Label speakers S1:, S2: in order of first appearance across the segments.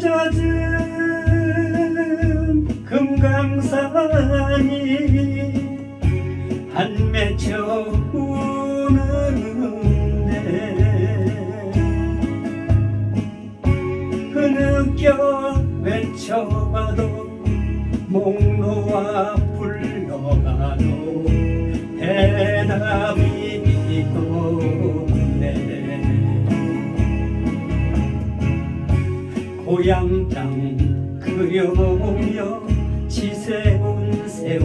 S1: 젖은 금강산이 한 맺혀 우는데 흐느껴 외쳐봐도 목 놓아 불러가도 대답이 없네 고향 땅 그려보며 지새운 세월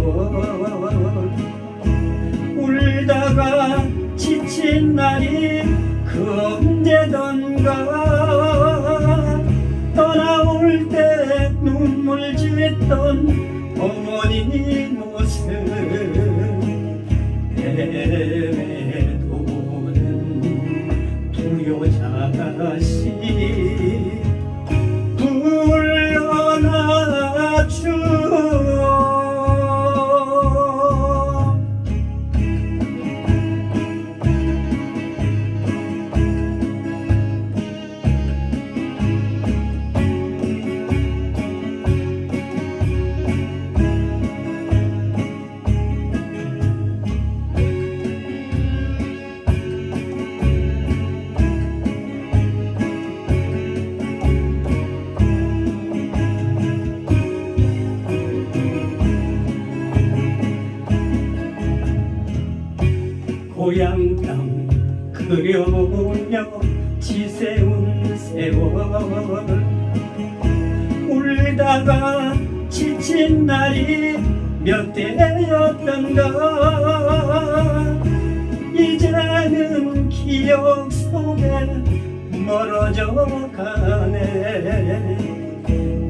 S1: 울다가 지친 날이 그 언제던가 떠나올 때 눈물 짓던 어머니 모습 고향 땅 그려보며 지새운 세월 울다가 지친 날이 몇 대였던가. 이제는 기억 속에 멀어져 가네.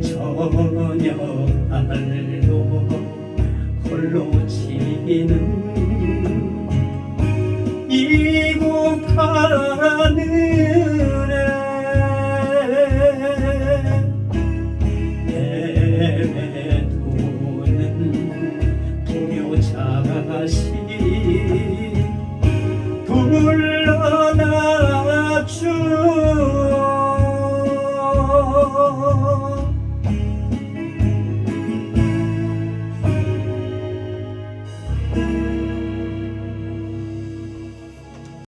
S1: 저녁 알도 홀로 치는 Anne